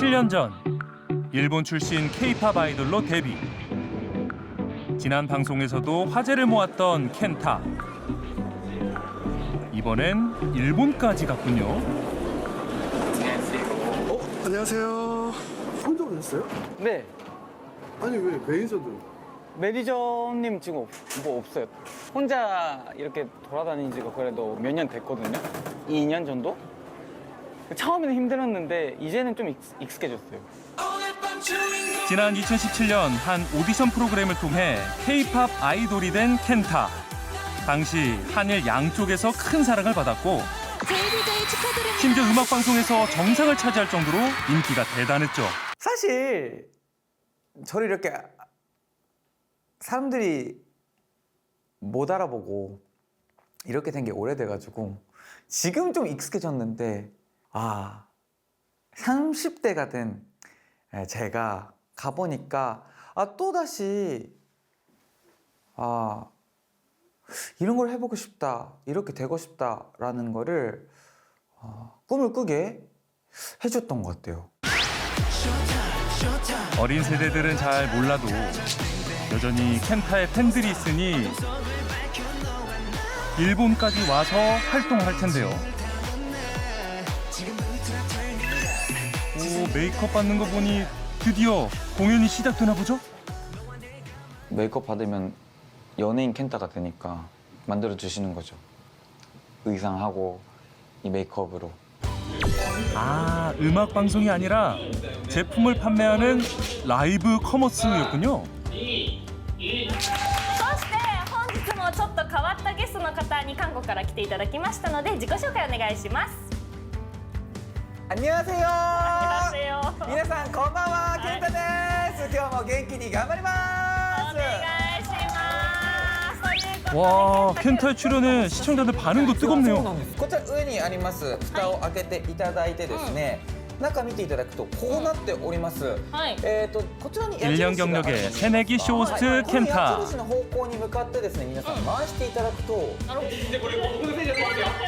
7년 전 일본 출신 K-팝 아이돌로 데뷔. 지난 방송에서도 화제를 모았던 켄타. 이번엔 일본까지 갔군요. 어, 안녕하세요. 혼자 오셨어요? 네. 아니 왜 매니저도? 매니저님 지금 없, 뭐 없어요. 혼자 이렇게 돌아다닌 지가 그래도 몇 년 됐거든요. 2년 정도? 처음에는 힘들었는데 이제는 좀 익, 익숙해졌어요. 지난 2017년 한 오디션 프로그램을 통해 K-팝 아이돌이 된 켄타. 당시 한일 양쪽에서 큰 사랑을 받았고 축하드립니다. 심지어 음악 방송에서 정상을 차지할 정도로 인기가 대단했죠. 사실 저를 이렇게 사람들이 못 알아보고 이렇게 된 게 오래돼가지고 지금 좀 익숙해졌는데 아 30대가 된 제가 가보니까 아 또다시 아 이런 걸 해보고 싶다 이렇게 되고 싶다라는 거를 어, 꿈을 꾸게 해줬던 것 같아요. 어린 세대들은 잘 몰라도 여전히 켄타의 팬들이 있으니 일본까지 와서 활동을 할 텐데요. 메이크업 받는 거 보니 드디어 공연이 시작되나 보죠? 메이크업 받으면 연예인 켄타가 되니까 만들어 주시는 거죠. 의상하고 이 메이크업으로. 아, 음악 방송이 아니라 제품을 판매하는 라이브 커머스였군요. そして本日もちょっと変わったゲストの方に韓国から来ていただきましたので自己紹介お願いします 안녕하세요. 안녕하세요. 皆さんこんばんは、ケンタです。今日も元気に頑張ります。お願いしますということで 와, 켄타의 출연에 시청자들 반응도 そうな 뜨겁네요. んですこちら上にあります蓋を開けていただいてですね、 中見ていただくとこうなっております。はいえっ、とこちらに 1년 경력의 새내기 쇼호스트 はいこの 켄타. 矢印の方向に向かってですね皆さん回していただくと、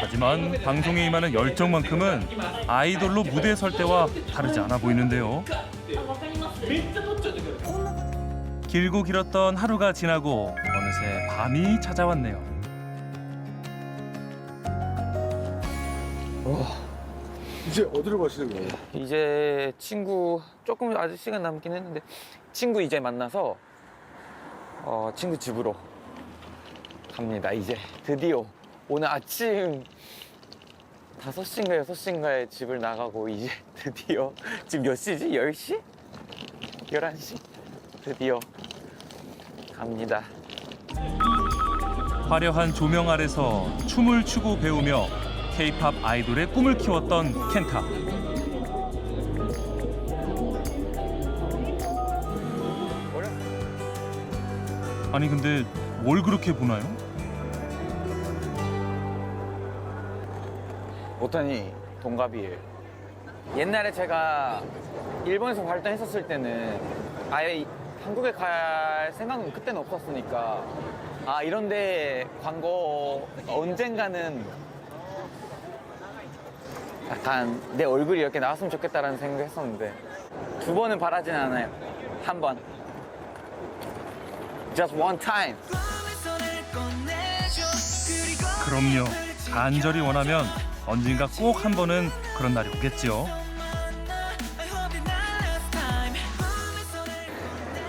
하지만 방송에 임하는 열정만큼은 아이돌로 무대에 설 때와 다르지 않아 보이는데요. 길고 길었던 하루가 지나고 어느새 밤이 찾아왔네요. 이제 어디로 가시는 거예요? 이제 친구 조금 아직 시간 남긴 했는데 친구 이제 만나서 어, 친구 집으로 갑니다. 이제 드디어 오늘 아침 5시인가 6시인가에 집을 나가고 이제 드디어 지금 몇 시지? 10시? 11시? 드디어 갑니다. 화려한 조명 아래서 춤을 추고 배우며 K-팝 아이돌의 꿈을 키웠던 켄타. 아니 근데 뭘 그렇게 보나요? 오타니 동갑이에요. 옛날에 제가 일본에서 활동했었을 때는 아예 이- 한국에 갈 생각은 그때는 없었으니까 아 이런데 광고 언젠가는 약간 내 얼굴이 이렇게 나왔으면 좋겠다라는 생각을 했었는데 두 번은 바라진 않아요. 한 번. Just one time. 그럼요. 간절히 원하면 언젠가 꼭 한 번은 그런 날이 오겠지요.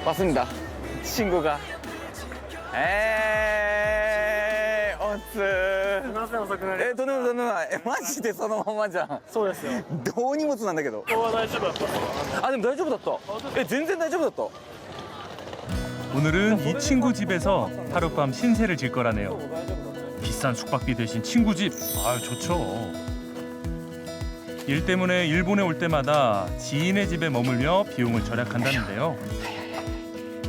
맞습니다. 친구가 에이 すみません遅くなりえどのどのえマジでそのままじゃんそうですよどう荷物なんだけど今日は大丈夫だったあでも大丈夫だったえ全然大丈夫だった 오늘은 이 친구 집에서 하룻밤 신세를 질 거라네요. 비싼 숙박비 대신 친구 집, 아유 좋죠. 일 때문에 일본에 올 때마다 지인의 집에 머물며 비용을 절약한다는데요.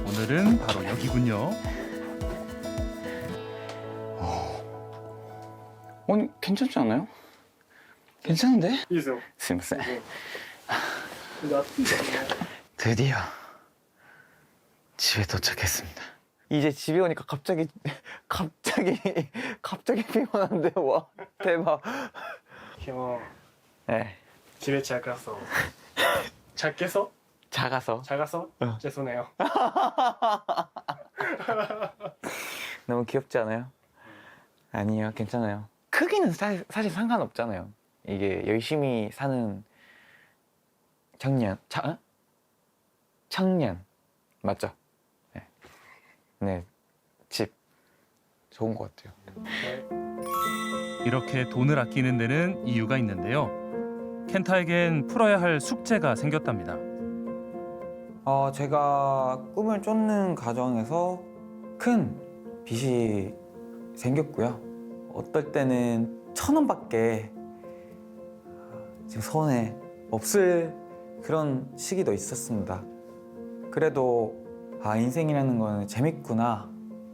오늘은 바로 여기군요. 아니 괜찮지 않아요? 괜찮은데? いいですよすいませんで暑いからね 드디어 집에 도착했습니다 이제 집에 오니까 갑자기 갑자기 갑자기 피곤한데 와 대박 今日 네 집에 잘 갔어 작게서? 작아서 작아서? 죄송해요. 너무 귀엽지 않아요? 아니에요, 괜찮아요. 크기는 사, 사실 상관없잖아요. 이게 열심히 사는 청년, 차, 어? 청년 맞죠? 네, 네, 집 좋은 것 같아요. 이렇게 돈을 아끼는 데는 이유가 있는데요. 켄타에겐 풀어야 할 숙제가 생겼답니다. 어, 제가 꿈을 쫓는 과정에서 큰 빚이 생겼고요. 어떨 때는 천 원밖에 지금 손에 없을 그런 시기도 있었습니다. 그래도 아 인생이라는 거는 재밌구나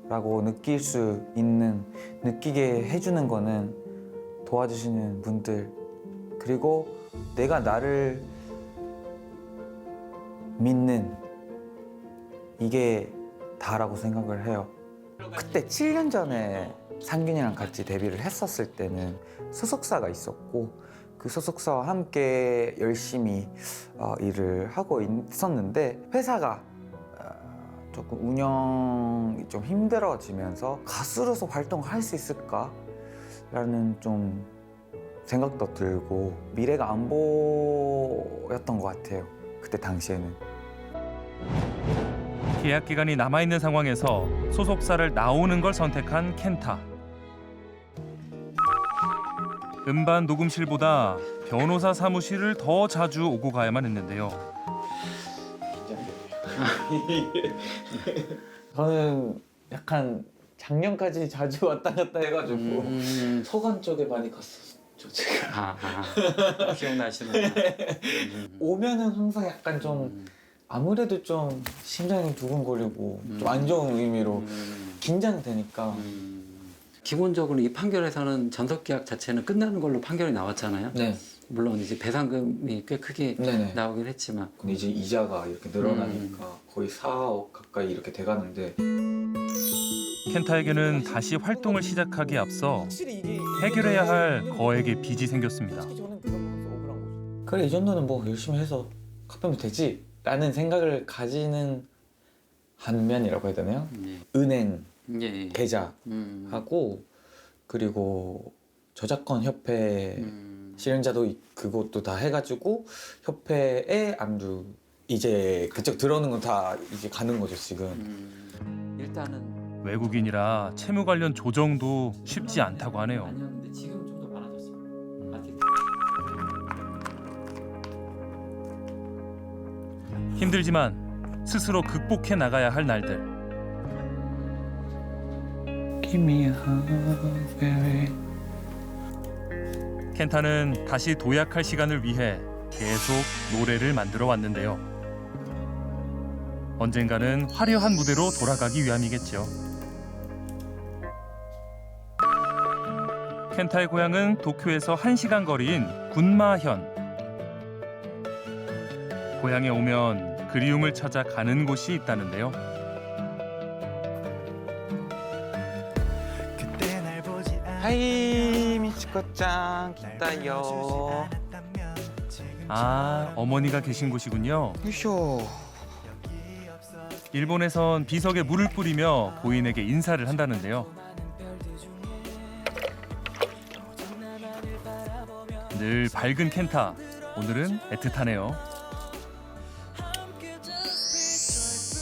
라고 느낄 수 있는 느끼게 해주는 거는 도와주시는 분들 그리고 내가 나를 믿는 이게 다라고 생각을 해요. 그때 7년 전에 상균이랑 같이 데뷔를 했었을 때는 소속사가 있었고 그 소속사와 함께 열심히 어, 일을 하고 있었는데 회사가 어, 조금 운영이 좀 힘들어지면서 가수로서 활동할 수 있을까라는 좀 생각도 들고 미래가 안 보였던 것 같아요. 그때 당시에는. 계약 기간이 남아 있는 상황에서 소속사를 나오는 걸 선택한 켄타. 음반 녹음실보다 변호사 사무실을 더 자주 오고 가야만 했는데요. 저는 약간 작년까지 자주 왔다 갔다 해가지고 음, 서관 쪽에 많이 갔었죠 제가 아, 아 기억나시는구나. 음, 오면은 항상 약간 좀 아무래도 좀 심장이 두근거리고 좀 안 좋은 의미로 음, 긴장되니까. 음. 기본적으로 이 판결에서는 전속 계약 자체는 끝나는 걸로 판결이 나왔잖아요. 네. 물론 이제 배상금이 꽤 크게 네네. 나오긴 했지만. 근데 이제 이자가 이렇게 늘어나니까 거의 4억 가까이 이렇게 돼가는데. 켄타에게는 다시 활동을 시작하기에 앞서 확실히 이게 해결해야 할 거액의 빚이 생겼습니다. 솔직히 저는 그거 보면서 억울한 거죠. 그래 이 정도는 뭐 열심히 해서 갚으면 되지 라는 생각을 가지는 반면이라고 해야 되나요? 예, 은행 예, 계좌하고 음, 그리고 저작권 협회 음, 실현자도 이- 그것도 다 해가지고 협회에 안주 이제 그쪽 들어오는 건 다 이제 가는 거죠 지금 음. 일단은 외국인이라 채무 관련 조정도 쉽지 않다고 하네요. 아니었는데 지금 힘들지만 스스로 극복해 나가야 할 날들. 켄타는 다시 도약할 시간을 위해 계속 노래를 만들어 왔는데요. 언젠가는 화려한 무대로 돌아가기 위함이겠죠. 켄타의 고향은 도쿄에서 1시간 거리인 군마현. 고향에 오면 그리움을 찾아 가는 곳이 있다는데요. 하이 미치코짱 기타요 아, 어머니가 계신 곳이군요. 으쇼 일본에선 비석에 물을 뿌리며 고인에게 인사를 한다는데요. 늘 밝은 켄타. 오늘은 애틋하네요.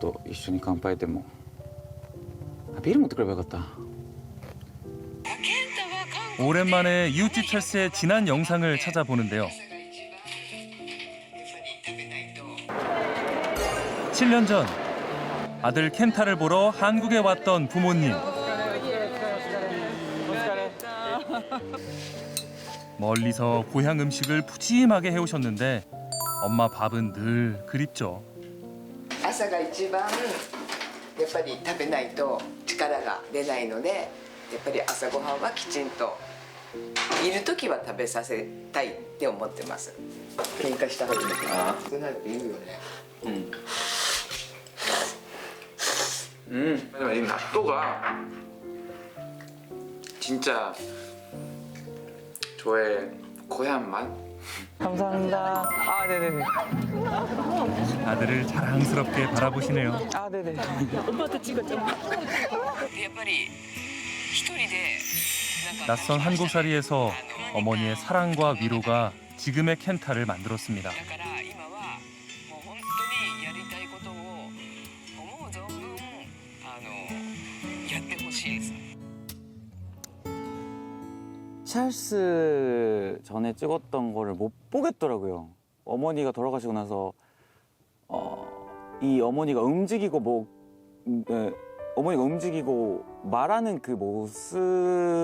と一緒に乾杯でもあビール持ってくればよかった 오랜만에 이웃집 철새의 지난 영상을 찾아보는데요. 7년 전 아들 켄타를 보러 한국에 왔던 부모님. 멀리서 고향 음식을 푸짐하게 해오셨는데 엄마 밥은 늘 그립죠. 朝が一番やっぱり食べないと力が出ないのでやっぱり朝ごはんはきちんといる時は食べさせたいって思ってます喧嘩した時に少ないって言うよね 음. 이納豆가 진짜 저의 고향 맛. 감사합니다. 아, 네네네. 아들을 자랑스럽게 바라보시네요. 아, 네네. やっぱり一人でなんか 낯선 한국살이에서 어머니의 사랑과 위로가 지금의 켄타를 만들었습니다. だから 찰스 전에 찍었던 거를 못 보겠더라고요. 어머니가 돌아가시고 나서 어, 이 어머니가 움직이고 뭐 음, 예, 어머니가 움직이고 말하는 그 모습을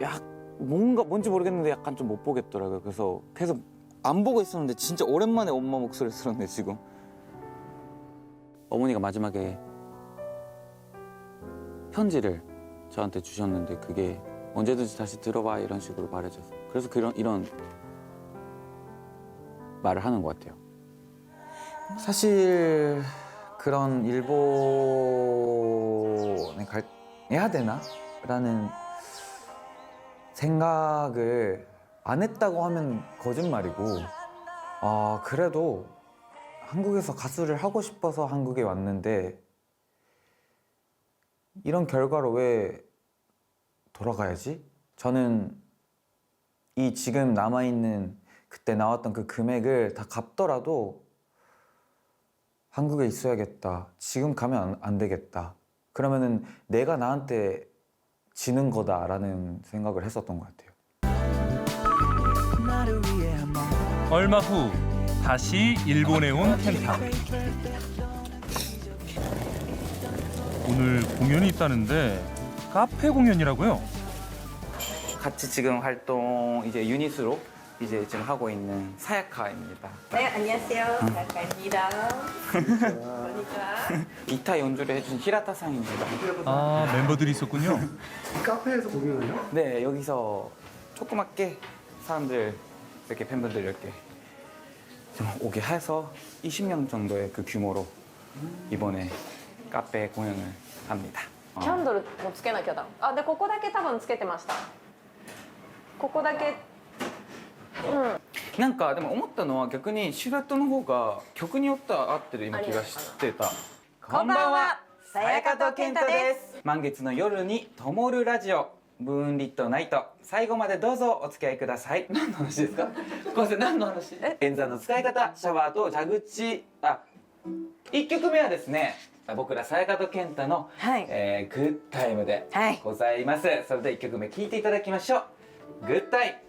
약 뭔가 뭔지 모르겠는데 약간 좀 못 보겠더라고요. 그래서 계속 안 보고 있었는데 진짜 오랜만에 엄마 목소리 들었네 지금. 어머니가 마지막에 편지를 저한테 주셨는데 그게 언제든지 다시 들어봐 이런 식으로 말해줘서 그래서 그런 이런 말을 하는 것 같아요. 사실 그런 일본에 갈 해야 되나라는 생각을 안 했다고 하면 거짓말이고 아 그래도 한국에서 가수를 하고 싶어서 한국에 왔는데 이런 결과로 왜 돌아가야지? 저는 이 지금 남아있는 그때 나왔던 그 금액을 다 갚더라도 한국에 있어야겠다. 지금 가면 안, 안 되겠다. 그러면은 내가 나한테 지는 거다라는 생각을 했었던 것 같아요. 얼마 후 다시 일본에 온 켄타. 오늘 공연이 있다는데 카페 공연이라고요? 같이 지금 활동 이제 유닛으로 이제 지금 하고 있는 사야카입니다. 네 안녕하세요 작가입니다 기타 연주를 해준 히라타 상입니다. 아 멤버들이 있었군요. 카페에서 공연을요? 네 여기서 조그맣게 사람들 이렇게 팬분들 이렇게 좀 오게 해서 20명 정도의 그 규모로 이번에 카페 공연을 합니다. キャンドルもつけなきゃだあでここだけ多分つけてましたここだけなんかでも思ったのは逆にシュラットの方が曲によっては合ってる今気がしてたこんばんはさやかとけんたです満月の夜に灯るラジオムーンリットナイト最後までどうぞお付き合いください何の話ですかごめんなさい何の話演座の使い方シャワーと蛇口あ1曲目はですね 僕らさやかとけんたの、はい。えーグッタイムではい。ございます、それでは1曲目聴いていただきましょう。グッタイ。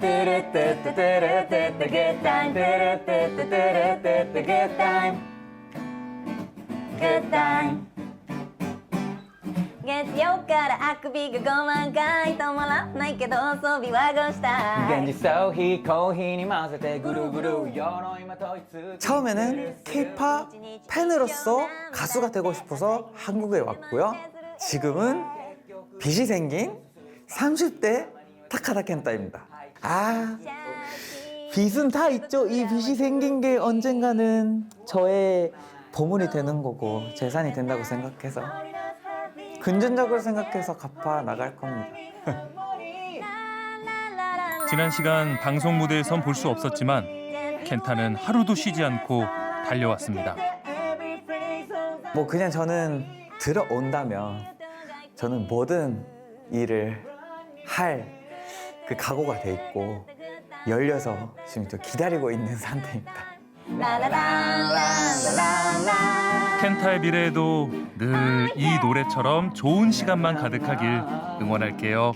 トゥルトゥトゥトゥルトゥトゥグッタイ。ムトゥルトゥトゥトゥルトゥトゥグッタイ。ムグッタイ。ム月曜からあくびが5万回止まらないけど装備はごしたい現実逃避コーヒーに混ぜてぐるぐる鎧まといつ 처음에는 K-팝 팬으로서 가수가 되고 싶어서 한국에 왔고요. 지금은 빚이 생긴 30대 타카다 켄타입니다. 아, 빚은 다 있죠. 이 빚이 생긴 게 언젠가는 저의 보물이 되는 거고 재산이 된다고 생각해서 금전적으로 생각해서 갚아 나갈 겁니다. 지난 시간 방송 무대에선 볼 수 없었지만 켄타는 하루도 쉬지 않고 달려왔습니다. 뭐 그냥 저는 들어온다면 저는 모든 일을 할 그 각오가 돼 있고 열려서 지금 또 기다리고 있는 상태입니다. 라라라라라라라 켄타의 미래에도 늘 이 노래처럼 좋은 시간만 가득하길 응원할게요.